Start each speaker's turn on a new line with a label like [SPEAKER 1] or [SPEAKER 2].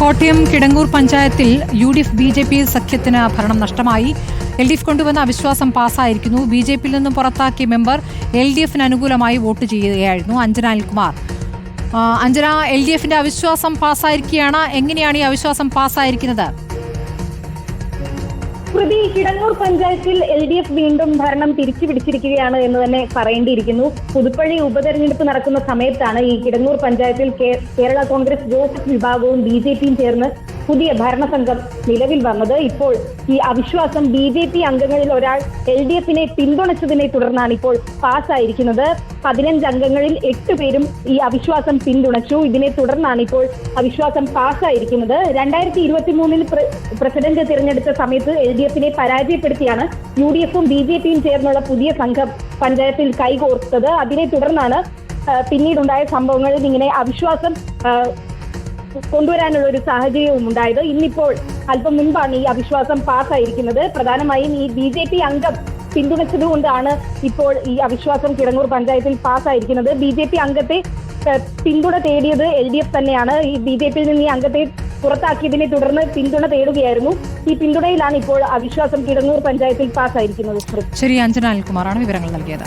[SPEAKER 1] കോട്ടയം കിടങ്ങൂർ പഞ്ചായത്തിൽ U D F B J P സഖ്യത്തിന് ഭരണം നഷ്ടമായി. എൽ ഡി എഫ് കൊണ്ടുവന്ന അവിശ്വാസം പാസായിരിക്കുന്നു. ബി ജെ പിയിൽ നിന്നും പുറത്താക്കിയ മെമ്പർ എൽ ഡി എഫിന് അനുകൂലമായി വോട്ട് ചെയ്യുകയായിരുന്നു അഞ്ജന അനിൽകുമാർ അഞ്ജന എൽ ഡി എഫിന്റെ അവിശ്വാസം പാസ്സായിരിക്കുകയാണ് എങ്ങനെയാണ് ഈ അവിശ്വാസം പാസ്സായിരിക്കുന്നത്
[SPEAKER 2] പ്രതി കിടങ്ങൂർ പഞ്ചായത്തിൽ എൽ ഡി എഫ് വീണ്ടും ഭരണം തിരിച്ചു പിടിച്ചിരിക്കുകയാണ് എന്ന് തന്നെ പറയേണ്ടിയിരിക്കുന്നു. പുതുപ്പള്ളി ഉപതെരഞ്ഞെടുപ്പ് നടക്കുന്ന സമയത്താണ് ഈ കിടങ്ങൂർ പഞ്ചായത്തിൽ കേരള കോൺഗ്രസ് ജോസഫ് വിഭാഗവും ബി ജെ പിയും ചേർന്ന് പുതിയ ഭരണസംഘം നിലവിൽ വന്നത്. ഇപ്പോൾ ഈ അവിശ്വാസം ബി ജെ പി അംഗങ്ങളിൽ ഒരാൾ എൽ ഡി എഫിനെ പിന്തുണച്ചതിനെ തുടർന്നാണ് ഇപ്പോൾ പാസ്സായിരിക്കുന്നത്. പതിനഞ്ച് അംഗങ്ങളിൽ എട്ട് പേരും ഈ അവിശ്വാസം പിന്തുണച്ചു. ഇതിനെ തുടർന്നാണ് ഇപ്പോൾ അവിശ്വാസം പാസ്സായിരിക്കുന്നത്. രണ്ടായിരത്തി ഇരുപത്തി മൂന്നിൽ പ്രസിഡന്റ് തിരഞ്ഞെടുത്ത സമയത്ത് എൽ ഡി എഫിനെ പരാജയപ്പെടുത്തിയാണ് യു ഡി എഫും ബി ജെ പിയും ചേർന്നുള്ള പുതിയ സംഘം പഞ്ചായത്തിൽ കൈകോർത്തത്. അതിനെ തുടർന്നാണ് പിന്നീടുണ്ടായ സംഭവങ്ങളിൽ ഇങ്ങനെ അവിശ്വാസം കൊണ്ടുവരാനുള്ള ഒരു സാഹചര്യവും ഉണ്ടായത്. ഇന്നിപ്പോൾ അല്പം മുൻപാണ് ഈ അവിശ്വാസം പാസ്സായിരിക്കുന്നത്. പ്രധാനമായും ഈ ബി ജെ പി അംഗം പിന്തുണച്ചതുകൊണ്ടാണ് ഇപ്പോൾ ഈ അവിശ്വാസം കിടങ്ങൂർ പഞ്ചായത്തിൽ പാസ്സായിരിക്കുന്നത്. ബി ജെ പി അംഗത്തെ പിന്തുണ തേടിയത് എൽ ഡി എഫ് തന്നെയാണ്. ഈ ബി ജെ പിയിൽ നിന്ന് ഈ അംഗത്തെ പുറത്താക്കിയതിനെ തുടർന്ന് പിന്തുണ തേടുകയായിരുന്നു. ഈ പിന്തുണയിലാണ് ഇപ്പോൾ അവിശ്വാസം കിടങ്ങൂർ പഞ്ചായത്തിൽ പാസ്സായിരിക്കുന്നത്.
[SPEAKER 1] ശരി അഞ്ജന അനിൽകുമാറാണ് വിവരങ്ങൾ നൽകിയത്.